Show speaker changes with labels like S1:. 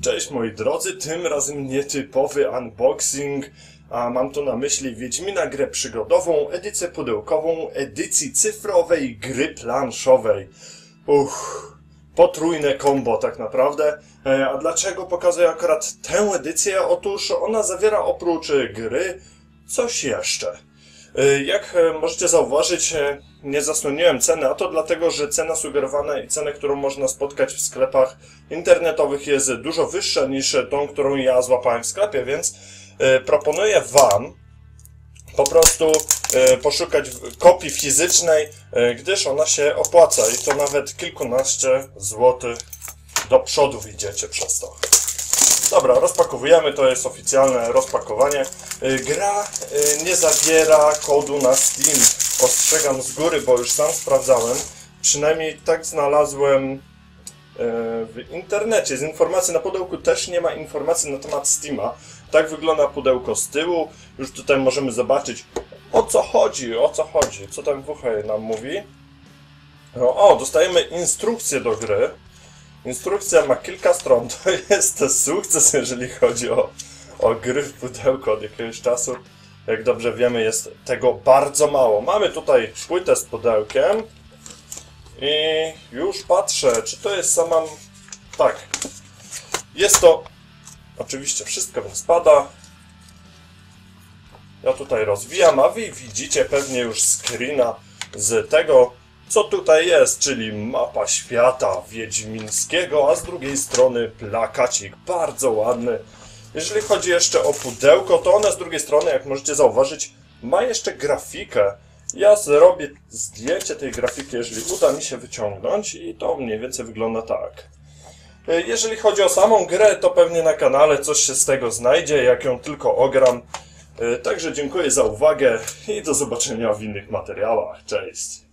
S1: Cześć moi drodzy, tym razem nietypowy unboxing, a mam tu na myśli Wiedźmina grę przygodową, edycję pudełkową, edycji cyfrowej gry planszowej. Uff, potrójne combo tak naprawdę. E, A dlaczego pokazuję akurat tę edycję? Otóż ona zawiera oprócz gry coś jeszcze. E, Jak e, możecie zauważyć, e, nie zasłoniłem ceny, a to dlatego, że cena sugerowana i cena, którą można spotkać w sklepach internetowych jest dużo wyższa niż tą, którą ja złapałem w sklepie, więc proponuję Wam po prostu poszukać kopii fizycznej, gdyż ona się opłaca i to nawet kilkunaście złotych do przodu idziecie przez to. Dobra, rozpakowujemy, to jest oficjalne rozpakowanie. Y, Gra y, nie zawiera kodu na Steam. Ostrzegam z góry, bo już sam sprawdzałem. Przynajmniej tak znalazłem y, w internecie. Z informacji na pudełku też nie ma informacji na temat Steama. Tak wygląda pudełko z tyłu. Już tutaj możemy zobaczyć o co chodzi, o co chodzi. Co tam WH nam mówi. No, o, dostajemy instrukcję do gry. Instrukcja ma kilka stron. To jest sukces, jeżeli chodzi o, o gry w pudełku od jakiegoś czasu. Jak dobrze wiemy, jest tego bardzo mało. Mamy tutaj płytę z pudełkiem. I już patrzę, czy to jest sama. Tak. Jest to. Oczywiście wszystko mi spada. Ja tutaj rozwijam, a wy widzicie pewnie już screena z tego, co tutaj jest, czyli mapa świata wiedźmińskiego, a z drugiej strony plakacik, bardzo ładny. Jeżeli chodzi jeszcze o pudełko, to one z drugiej strony, jak możecie zauważyć, ma jeszcze grafikę. Ja zrobię zdjęcie tej grafiki, jeżeli uda mi się wyciągnąć i to mniej więcej wygląda tak. Jeżeli chodzi o samą grę, to pewnie na kanale coś się z tego znajdzie, jak ją tylko ogram. Także dziękuję za uwagę i do zobaczenia w innych materiałach. Cześć!